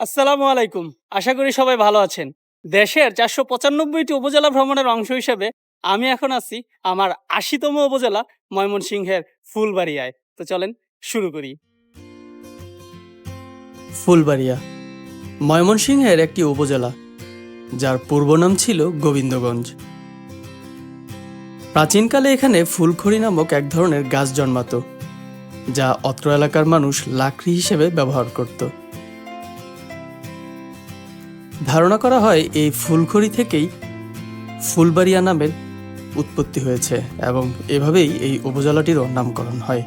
আসসালামু আলাইকুম। আশা করি সবাই ভালো আছেন। দেশের চারশো পঁচানব্বইটি উপজেলা ভ্রমণের অংশ হিসেবে আমি এখন আছি আমার আশিতম উপজেলা ময়মনসিংহের ফুলবাড়িয়ায়। তো চলেন শুরু করি। ফুলবাড়িয়া ময়মনসিংহের একটি উপজেলা, যার পূর্ব নাম ছিল গোবিন্দগঞ্জ। প্রাচীনকালে এখানে ফুলখড়ি নামক এক ধরনের গাছ জন্মাতো, যা অত্র এলাকার মানুষ লাকড়ি হিসেবে ব্যবহার করত। ধারণা করা হয় এই ফুলখড়ি থেকেই ফুলবাড়িয়া নামের উৎপত্তি হয়েছে এবং এভাবেই এই উপজেলাটিরও নামকরণ হয়।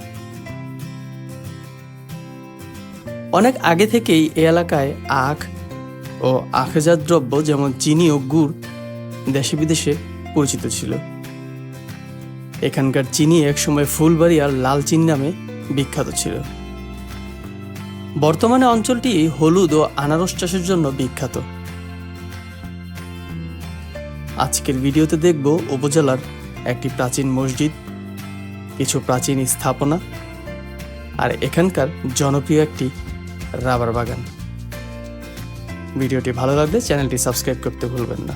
অনেক আগে থেকেই এই এলাকায় আখ ও আখেজাত দ্রব্য যেমন চিনি ও গুড় দেশে বিদেশে পরিচিত ছিল। এখানকার চিনি একসময় ফুলবাড়িয়ার লাল চিনি নামে বিখ্যাত ছিল। বর্তমানে অঞ্চলটি হলুদ ও আনারস চাষের জন্য বিখ্যাত। আজকের ভিডিওতে দেখব উপজেলার একটি প্রাচীন মসজিদ, কিছু প্রাচীন স্থাপনা, আর এখানকার জনপ্রিয় একটি রাবার বাগান। ভিডিওটি ভালো লাগলে চ্যানেলটি সাবস্ক্রাইব করতে ভুলবেন না।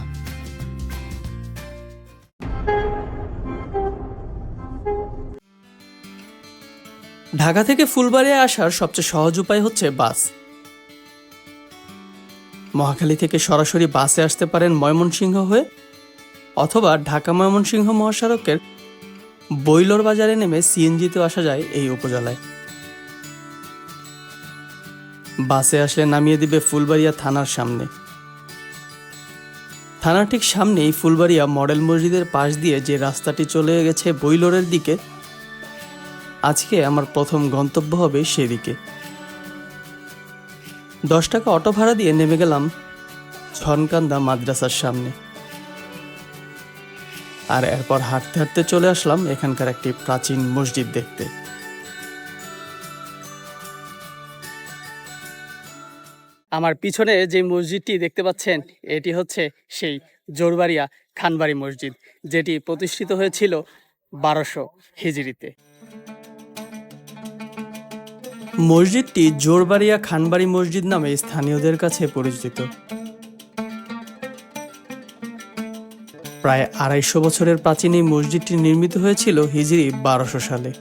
ঢাকা থেকে ফুলবাড়িয়া আসার সবচেয়ে সহজ উপায় হচ্ছে বাস। মহাখালী থেকে সরাসরি বাসে আসতে পারেন ময়মনসিংহ হয়ে অথবা ঢাকা ময়মনসিংহ মহাসড়কের বইলর বাজারে নেমে সিএনজিতে আসা যায় এই উপজেলায়। বাসে আসলে নামিয়ে দিবে ফুলবাড়িয়া থানার সামনে। থানার ঠিক সামনেই ফুলবাড়িয়া মডেল মসজিদের পাশ দিয়ে যে রাস্তাটি চলে গেছে বইলরের দিকে, আজকে আমার প্রথম গন্তব্য হবে সেদিকে। দশ টাকা অটো ভাড়া দিয়ে নেমে গেলাম ছনকান্দা মাদ্রাসার সামনে। আর এরপর হাঁটতে হাঁটতে চলে আসলাম এখানকার একটি প্রাচীন মসজিদ দেখতে। আমার পিছনে যে মসজিদটি দেখতে পাচ্ছেন, এটি হচ্ছে সেই জোরবাড়িয়া খানবাড়ি মসজিদ, যেটি প্রতিষ্ঠিত হয়েছিল বারোশো হিজড়িতে। মসজিদটি জোরবাড়িয়া খানবাড়ি মসজিদ নামে স্থানীয়দের কাছে পরিচিত। প্রায় আড়াইশো বছরের প্রাচীন এই মসজিদটি নির্মিত হয়েছিল হিজরি বারোশো সালে।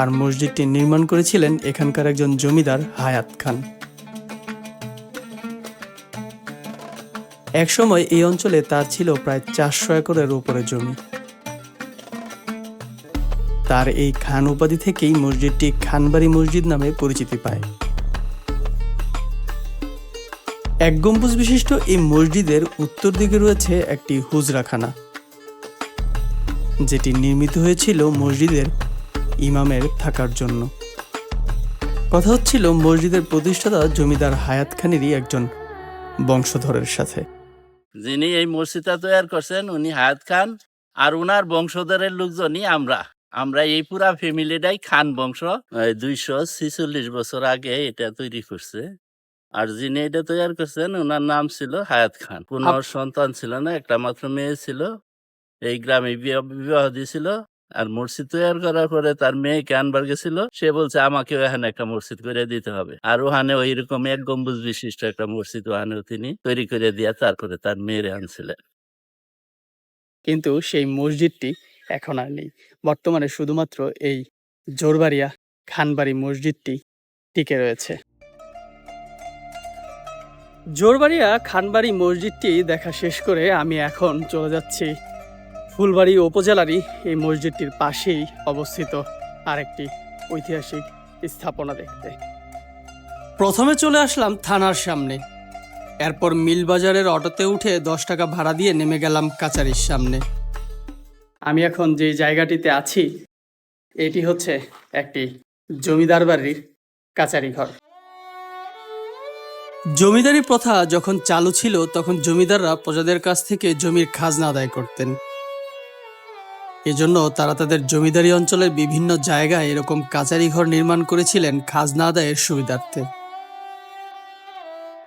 আর মসজিদটি নির্মাণ করেছিলেন এখানকার একজন জমিদার হায়াত খান। একসময় এই অঞ্চলে তার ছিল প্রায় চারশো একরের উপরে জমি। তার এই খান উপাধি থেকেই মসজিদটি খানবাড়ি মসজিদ নামে পরিচিতি পায়। এক গম্বুজ বিশিষ্ট এই মসজিদের উত্তর দিকে রয়েছে একটি হুজরাখানা, যেটি নির্মিত হয়েছিল মসজিদের ইমামের থাকার জন্য। কথা হচ্ছিল মসজিদের প্রতিষ্ঠাতা জমিদার হায়াত খানেরই একজন বংশধরের সাথে। যিনি এই মসজিদটা তৈরি করছেন, উনি হায়াত খান আর উনার বংশধরের লোকজনই আমরা। আমরা এই পুরা ফ্যামিলিটাই খান বংশ। দুইশো ছিচল্লিশ বছর আগে এটা তৈরি করছে। আর যিনি এটা তৈরি করছেন ওনার নাম ছিল হায়াত খান। কোন সন্তান ছিল না একটা মাত্র মেয়ে ছিল। এই গ্রামে বিবাহ দিয়েছিল আর মসজিদ তৈরি করার পরে তার মেয়েকে আনবার গেছিল। সে বলছে আমাকে এখানে একটা মসজিদ করে দিতে হবে। আর ওখানে ওই রকম এক গম্বুজ বিশিষ্ট একটা মসজিদ ওখানেও তিনি তৈরি করে দিয়ে তারপরে তার মেয়েরে আনছিলেন। কিন্তু সেই মসজিদটি এখন আর নেই। বর্তমানে শুধুমাত্র এই জোরবাড়িয়া খানবাড়ি মসজিদটি টিকে রয়েছে। জোরবাড়িয়া খানবাড়ি মসজিদটি দেখা শেষ করে আমি এখন চলে যাচ্ছি। ফুলবাড়ি উপজেলারই এই মসজিদটির পাশেই অবস্থিত আরেকটি ঐতিহাসিক স্থাপনা দেখতে। প্রথমে চলে আসলাম থানার সামনে। এরপর মিলবাজারের অটোতে উঠে দশ টাকা ভাড়া দিয়ে নেমে গেলাম কাচারির সামনে। আমি এখন যে জায়গাটিতে আছি, এটি হচ্ছে একটি জমিদার বাড়ির কাচারি ঘর জমিদারি প্রথা যখন চালু ছিল, তখন জমিদাররা প্রজাদের কাছ থেকে জমির খাজনা আদায় করতেন। এজন্য তারা তাদের জমিদারি অঞ্চলের বিভিন্ন জায়গায় এরকম কাচারি ঘর নির্মাণ করেছিলেন খাজনা আদায়ের সুবিধার্থে।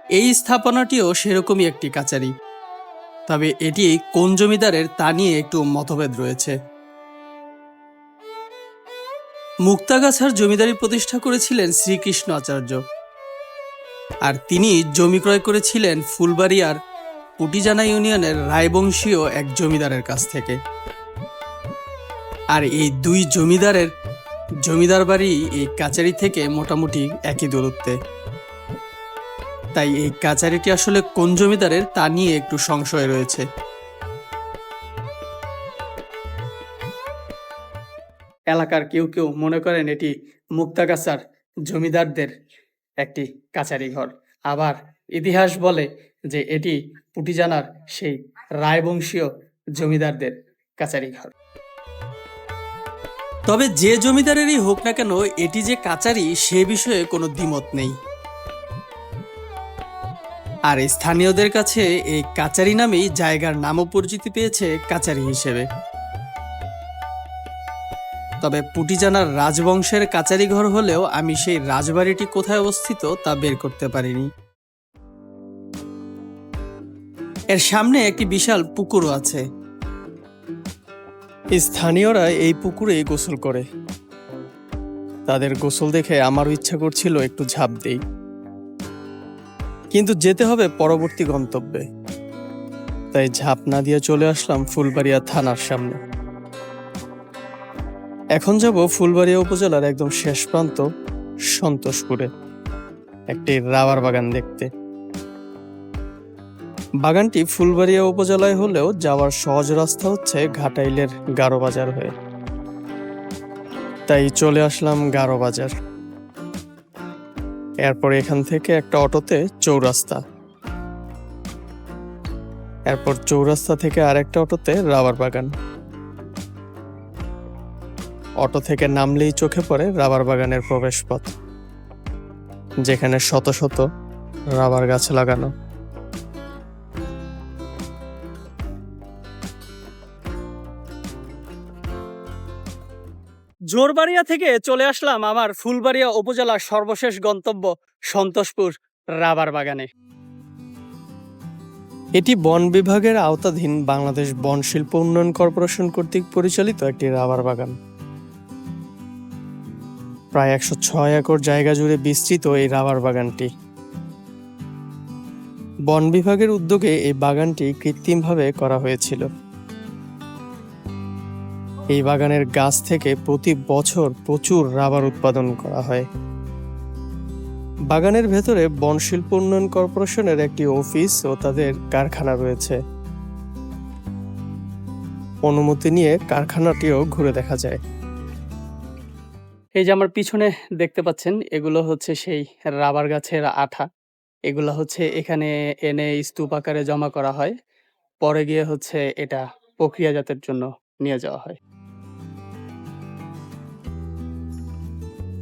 এই স্থাপনাটিও সেরকমই একটি কাচারি। তবে এটি কোন জমিদারের তা নিয়ে একটু মতভেদ রয়েছে। মুক্তাগাছার জমিদারি প্রতিষ্ঠা করেছিলেন শ্রীকৃষ্ণ আচার্য। আর তিনি জমি ক্রয় করেছিলেন ফুলবাড়িয়ার পুটিজানা ইউনিয়নের রায়বংশীয় এক জমিদারের কাছ থেকে। আর এই দুই জমিদারের জমিদার বাড়ি এই কাচারি থেকে মোটামুটি একই দূরত্বে। তাই এই কাচারিটি আসলে কোন জমিদারের তা নিয়ে একটু সংশয় রয়েছে। এলাকার কেউ কেউ মনে করেন এটি মুক্তাগাছার জমিদারদের একটি কাচারি ঘর। আবার ইতিহাস বলে যে এটি পুটিজানার সেই রায়বংশীয় জমিদারদের কাচারি ঘর। তবে যে জমিদারেরই হোক না কেন, এটি যে কাচারি সে বিষয়ে কোনো দ্বিমত নেই। আর স্থানীয়দের কাছে এই কাচারি নামেই জায়গার নামও পরিচিতি পেয়েছে কাচারি হিসেবে। তবে পুটিজানার রাজবংশের কাচারি ঘর হলেও আমি সেই রাজবাড়িটি কোথায় অবস্থিত তা বের করতে পারিনি। এর সামনে একটি বিশাল পুকুরও আছে। স্থানীয়রা এই পুকুরে গোসল করে। তাদের গোসল দেখে আমারও ইচ্ছা করছিল একটু ঝাঁপ দেই। কিন্তু যেতে হবে পরবর্তী গন্তব্যে। তাই ঝাঁপ না দিয়ে চলে আসলাম ফুলবাড়িয়া থানার সামনে। এখন যাব ফুলবাড়িয়া উপজেলার একদম শেষ প্রান্ত, সন্তোষপুরে, একটি রাবার বাগান দেখতে। বাগানটি ফুলবাড়িয়া উপজেলায় হলেও যাওয়ার সহজ রাস্তা হচ্ছে ঘাটাইলের গারো বাজার হয়ে। তাই চলে আসলাম গারো বাজার। এরপর এখান থেকে একটা অটোতে চৌরাস্তা। এরপর চৌরাস্তা থেকে আরেকটা অটোতে রাবার বাগান। অটো থেকে নামলেই চোখে পড়ে রাবার বাগানের প্রবেশপথ, যেখানে শত শত রাবার গাছ লাগানো। জোরবাড়িয়া থেকে চলে আসলাম আমার ফুলবাড়িয়া উপজেলার সর্বশেষ গন্তব্য সন্তোষপুর রাবার বাগানে। এটি বন বিভাগের আওতাধীন বাংলাদেশ বন শিল্প উন্নয়ন কর্পোরেশন কর্তৃক পরিচালিত একটি রাবার বাগান। প্রায় একশো ছয় একর জায়গা জুড়ে বিস্তৃত এই রাবার বাগানটি। বন বিভাগের উদ্যোগে এই বাগানটি কৃত্রিমভাবে করা হয়েছিল। এই বাগানের গাছ থেকে প্রতি বছর প্রচুর রাবার উৎপাদন করা হয়। বাগানের ভেতরে বন শিল্প উন্নয়ন কর্পোরেশনের একটি অফিস ও তাদের কারখানা রয়েছে। অনুমতি নিয়ে কারখানাটিও ঘুরে দেখা যায়। এই যে আমার পিছনে দেখতে পাচ্ছেন, এগুলো হচ্ছে সেই রাবার গাছের আঠা। এগুলো হচ্ছে এখানে এনে স্তূপ আকারে জমা করা হয়। পরে গিয়ে হচ্ছে এটা প্রক্রিয়াজাতের জন্য নিয়ে যাওয়া হয়।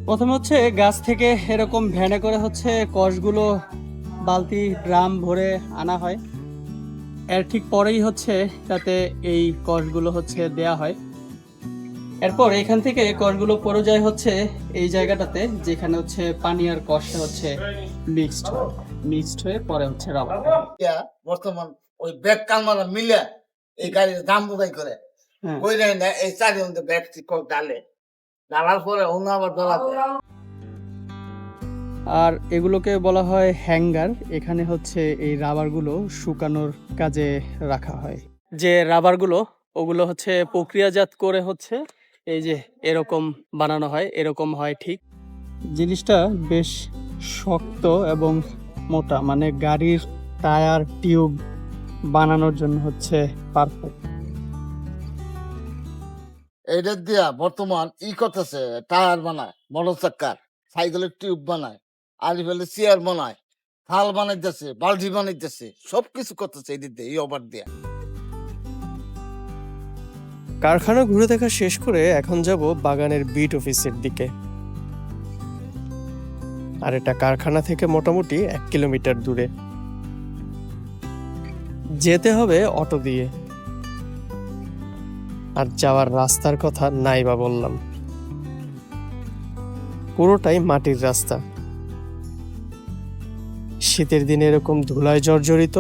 প্রথমে হচ্ছে গাছ থেকে এরকম ভ্যানে করে হচ্ছে কষগুলো বালতি, ড্রাম ভরে আনা হয়। এর ঠিক পরেই হচ্ছে তাতে এই কষগুলো হচ্ছে দেয়া হয়। এরপর এখান থেকে কষগুলো পড়ে যায় হচ্ছে এই জায়গাটাতে যেখানে হচ্ছে পানি আর কষে হচ্ছে মিক্সড মিক্সড হয়ে পরে হচ্ছে রাবার বর্তমান ওই ব্যাগ কালমারা মিলে এই গাড়ির দাম বোঝাই করে। হ্যাঁ। ওই না এই চারি ব্যাগ ঠিক ডালে। ডালার পরে অন্য আবার আর এগুলোকে বলা হয় হ্যাঙ্গার এখানে হচ্ছে এই রাবারগুলো শুকানোর কাজে রাখা হয়। যে রাবারগুলো ওগুলো হচ্ছে প্রক্রিয়াজাত করে হচ্ছে এই যে এরকম বানানো হয়, এরকম হয় ঠিক। জিনিসটা বেশ শক্ত এবং মোটা মানে গাড়ির টায়ার টিউব বানানোর জন্য হচ্ছে পারফেক্ট এইটা দিয়া বর্তমান ই করতেছে, টায়ার বানায় মোটর চাক্কার সাইকেলের টিউব বানায় আলিফেলে চেয়ার বানায়, থাল বানাইতেছে, বালতি বানাইতেছে সব কিছু করতেছে এই দিক দিয়ে, এই ওভার দিয়া। কারখানা ঘুরে দেখা শেষ করে এখন যাব বাগানের বিট অফিসের দিকে। আর এটা কারখানা থেকে মোটামুটি এক কিলোমিটার দূরে। যেতে হবে অটো দিয়ে। আর যাওয়ার রাস্তার কথা নাই বা বললাম। পুরোটাই মাটির রাস্তা। শীতের দিনে এরকম ধুলায় জর্জরিত,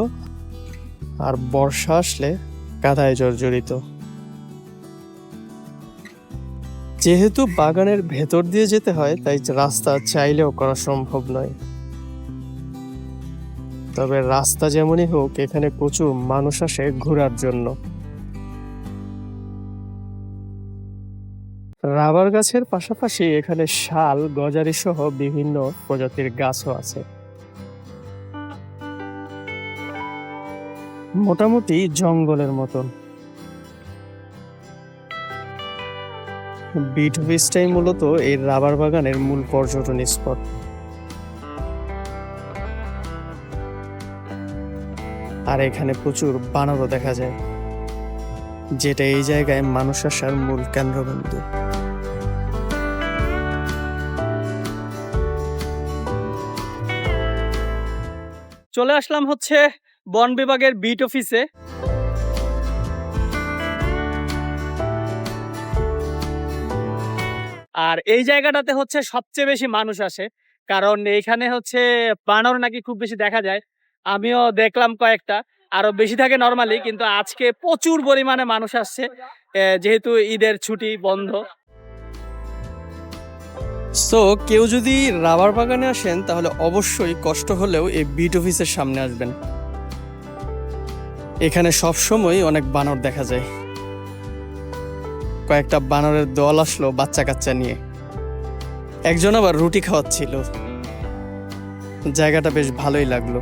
আর বর্ষা আসলে কাদায় জর্জরিত। যেহেতু বাগানের ভেতর দিয়ে যেতে হয়, তাই রাস্তা চাইলেও করা সম্ভব নয়। তবে রাস্তা যেমনই হোক, এখানে প্রচুর মানুষ আসে ঘোরার জন্য। রাবার গাছের পাশাপাশি এখানে শাল, গজারি সহ বিভিন্ন প্রজাতির গাছও আছে। মোটামুটি জঙ্গলের মতন। বিট অফিসটাই মূলত এই রাবার বাগানের মূল পর্যটন স্পট। আর এখানে প্রচুর বানরও দেখা যায়, যেটা এই জায়গায় মানুষ আসার মূল কেন্দ্রবিন্দু। চলে আসলাম হচ্ছে বন বিভাগের বিট অফিসে। আর এই জায়গাটাতে হচ্ছে সবচেয়ে বেশি মানুষ আসে। কারণ এইখানে হচ্ছে বানর নাকি খুব বেশি দেখা যায়। আমিও দেখলাম কয়েকটা। আরও বেশি থাকে নর্মালি কিন্তু আজকে প্রচুর পরিমাণে মানুষ আসছে। যেহেতু ঈদের ছুটি বন্ধ। সো কেউ যদি রাবার বাগানে আসেন, তাহলে অবশ্যই কষ্ট হলেও এই বিট অফিসের সামনে আসবেন। এখানে সব সময় অনেক বানর দেখা যায়। কয়েকটা বানরের দল আসলো বাচ্চা কাচ্চা নিয়ে। একজন আবার রুটি খাওয়াচ্ছিল। জায়গাটা বেশ ভালোই লাগল।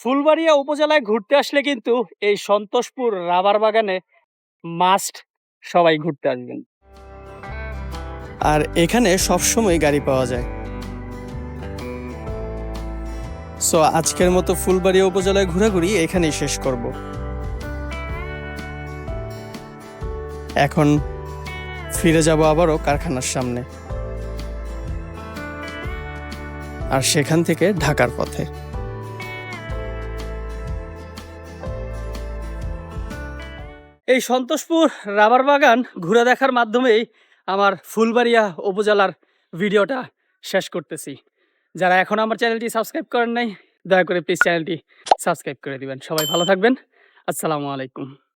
ফুলবাড়িয়া উপজেলায় ঘুরতে আসলে কিন্তু এই সন্তোষপুর রাবার বাগানে মাস্ট সবাই ঘুরতে আসবেন। আর এখানে সবসময় গাড়ি পাওয়া যায়। সো আজকের মতো ফুলবাড়িয়া উপজেলায় ঘোরাঘুরি এখানেই শেষ করব। এখন ফিরে যাব আবারও কারখানার সামনে। আর সেখান থেকে ঢাকার পথে। এই সন্তোষপুর রাবার বাগান ঘুরে দেখার মাধ্যমেই আমার ফুলবাড়িয়া উপজেলার ভিডিওটা শেষ করতেছি। যারা এখন আমার চ্যানেলটি সাবস্ক্রাইব করেন নাই, দয়া করে প্লিজ চ্যানেলটি সাবস্ক্রাইব করে দিবেন। সবাই ভালো থাকবেন। আসসালামু আলাইকুম।